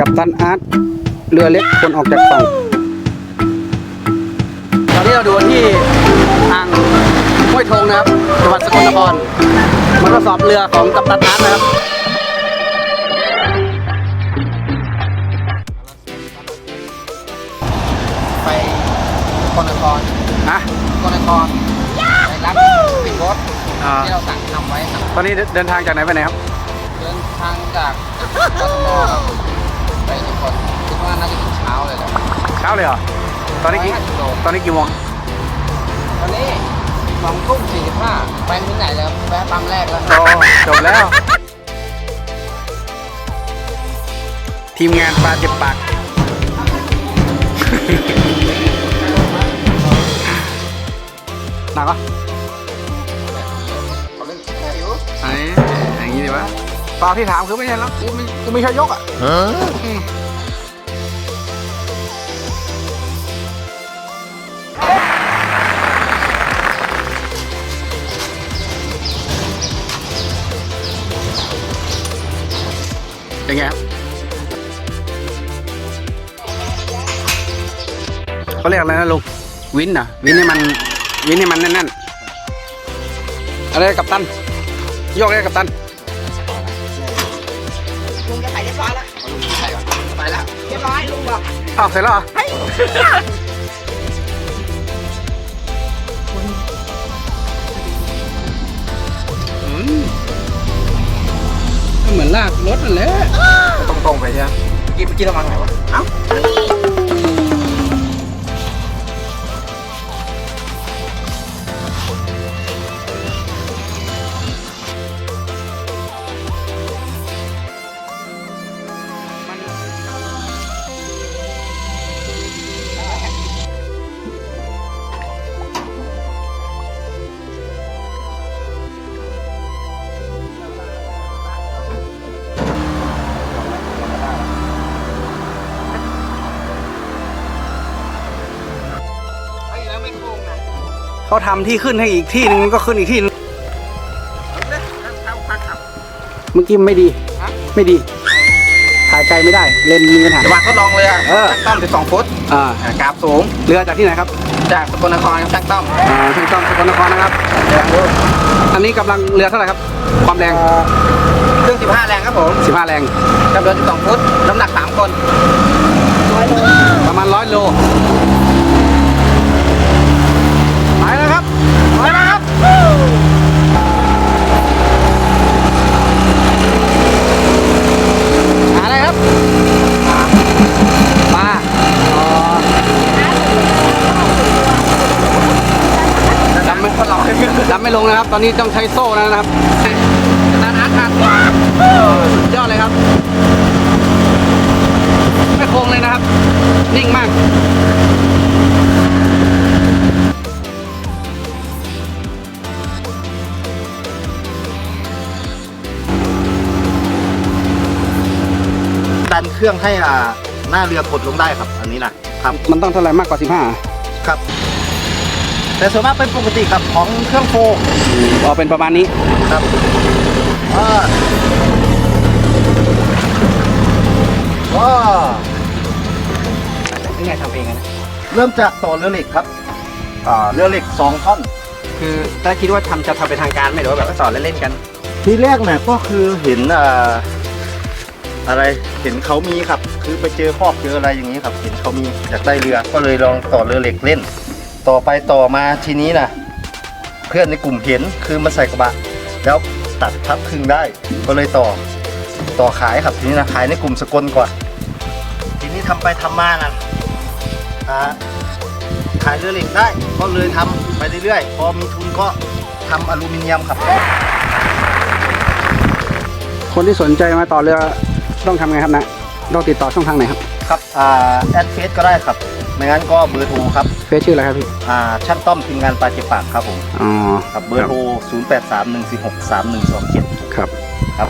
กับตันอาร์ตเรือเล็กคนออกจากฝั่งตอนนี้เราดูที่ทางห้วยทงนะครับจังหวัดสกลนครมาทดสอบเรือของกัปตันอาร์ตนะครับไปคนนครฮะคนนครไปรับปิดรถอ่าที่เราสั่งทำไว้ครับตอนนี้เดินทางจากไหนไปไหนครับ เดินทางจากกทมครับ ไปนครคิดว่าน่าจะถึงเช้าเลยแหละเช้าเลยเหรอ ตอนนี้กี่ 150โลตอนนี้กี่โมงตอนนี้สองทุ่มสี่สิบห้าไปที่ไหนแล้วแวะปั๊มแรกแล้ว โอ้จบแล้ว ทีมงานปลาเจ็บปาก หนักปะ ปลาที่ถามคือไม่ใช่แล้วกูไม่กูไม่ใช่ยกอะอืมเป็นไงครับเขาเรียกอะไรนะลุงวินน่ะวินให้มันวินให้มันแน่นๆอะไรกับตัน ยกเลยกับตัน รียบร้อยแล้วใช่ก่อนไปแล้วเรียบร้อยลุงบอกอ้าวเสร็จแล้วเหรออืมก็เหมือนลากรถนั่นแหละตรงตรงๆไปใช่ไหมเมื่อกี้เมื่อกี้เรามาไงวะเอ้า นี่ เขาทำที่ขึ้นให้อีกที่หนึงมันก็ขึ้นอีกที่หนึงเอาเลยเข้าพักขับเมื่อกี้มันไม่ดีฮะไม่ดีถ่ายไกลไม่ได้ เลนส์มีปัญหาจะวางทดลองเลยอะเออช่างต้อม12ฟุตอ่าอ่ากราฟสูงเรือจากที่ไหนครับ จากสกลนครครับช่างต้อมอ่าช่างต้อมสกลนครนะครับอันนี้กำลังเรือเท่าไหร่ครับ ความแรงเครื่อง15 แรงครับผม15 แรงจำนวน12ฟุตน้ำหนัก3คนประมาณร้อยโลไปแล้วครับไปแล้วครับหาอะไรครับปลาอ๋อดำไม่ดำไม่ลงนะครับ ตอนนี้ต้องใช้โซ่แล้วนะครับร้านอาร์ตอาร์ตกว่าสุดยอดเลยครับ ไม่โค้งเลยนะครับ นิ่งมากดันเครื่องให้อ่าหน้าเรือ กดลงได้ครับ อันนี้นะครับ มันต้องเท่าไหร่มากกว่าครับ แต่ส่วนมากเป็นปกติครับของเครื่องโฟร์15อ๋อเป็นประมาณนี้ครับอ่าว้านี่ไงทำเองนะเริ่มจากต่อเรือเหล็กครับอ่าเรือเหล็กสองท่อน คือถ้าคิดว่าทำจะทำเป็นทางการไหมหรือว่าแบบว่าสอนเล่นๆกัน ทีแรกเนี่ยก็คือเห็นอ่าอะไรเห็นเขามีครับ คือไปเจอคอกเจออะไรอย่างนี้ครับ เห็นเขามีอยากได้เรือก็เลยลองต่อเรือเหล็กเล่น ต่อไปต่อมาทีนี้นะเพื่อนในกลุ่มเห็นคือมาใส่กระบะ แล้วตัดพับครึ่งได้ก็เลยต่อต่อขายครับทีนี้นะขายในกลุ่มสกลก่อนทีนี้ทำไปทำมานะอ่าขายเรือเหล็กได้ก็เลยทำไปเรื่อยๆพอมีทุนก็ทำอลูมิเนียมครับ คนที่สนใจมาต่อเรือต้องทำไงครับนะต้องติดต่อช่องทางไหนครับ ครับอ่าแอดเฟซก็ได้ครับ ไม่งั้นก็เบอร์โทรครับเฟซชื่ออะไรครับพี่อ่าช่างต้อมทีมงานปลาเจ็บปากครับผมอ๋อครับเบอร์โทร 0 8 3 1 4 6 3 1 2 7 ครับ ครับ